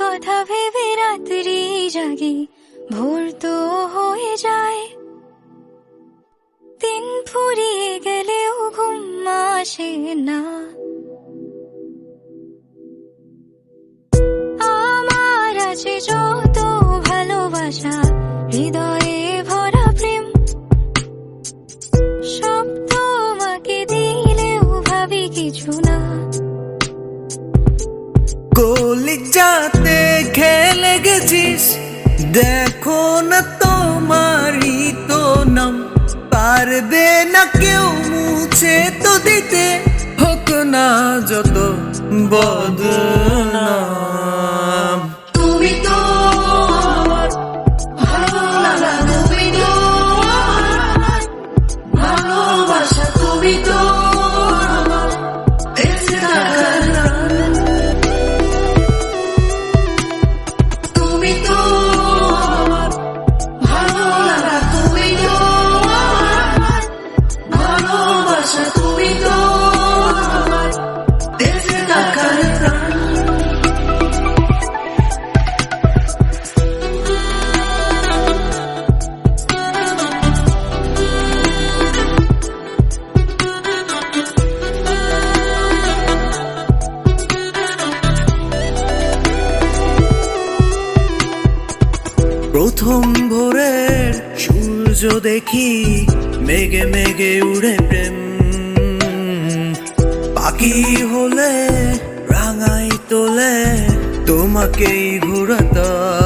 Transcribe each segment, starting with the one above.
কথা ভেবে রাত্রি জাগি, ভোর তো হয়ে যায়। দিন ফুরিয়ে গেলেও ঘুম আসে না। আমার আছে যত ভালোবাসা, হৃদয়ে ভরা প্রেম। সব তোমাকে দিলেও ভাবি কিছু না। কলিজাতে খেলে গেছিস? দেখো না তোমারই তো নাম। পারবে না কেউ মুছে তো দিতে। হোক না যত বদনাম। প্রথম ভোরের সূর্য দেখি মেঘে মেঘে উড়ে প্রেম। পাখি হলে রাঙাই তোলে তোমাকেই ঘুরাতাম।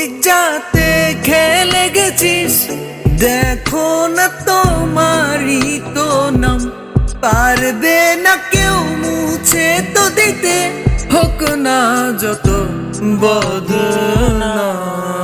কলিজাতে খেলে গেছিস। দেখো না তোমারই তো নাম। পারবে না কেউ মুছে তো দিতে। হোক না যত বদনাম।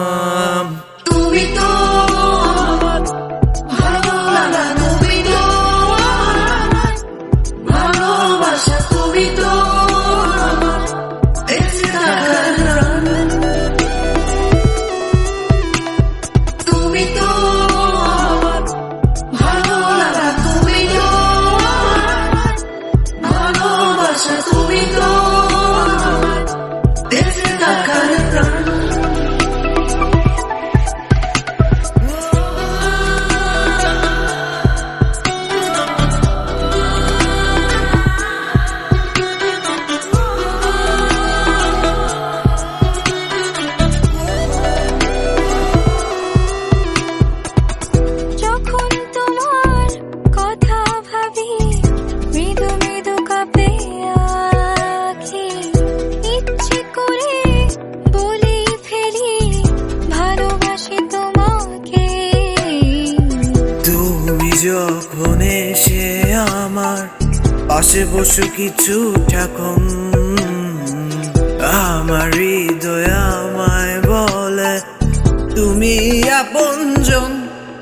যখন এসে আমার পাশে বসে কিছু ঠাকুন আমার হৃদয় আমায় বলে, তুমি আপনজন,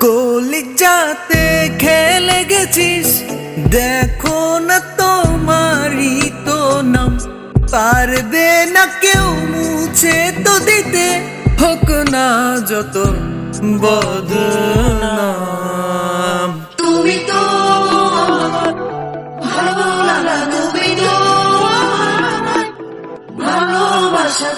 কলিজাতে খেলে গেছিস। দেখো না তোমারই তো নাম, পারবে না কেউ মুছে তো দিতে। হোক না যত বদনাম তুমি ভালো লাগা তুমি তো। ভালোবাসা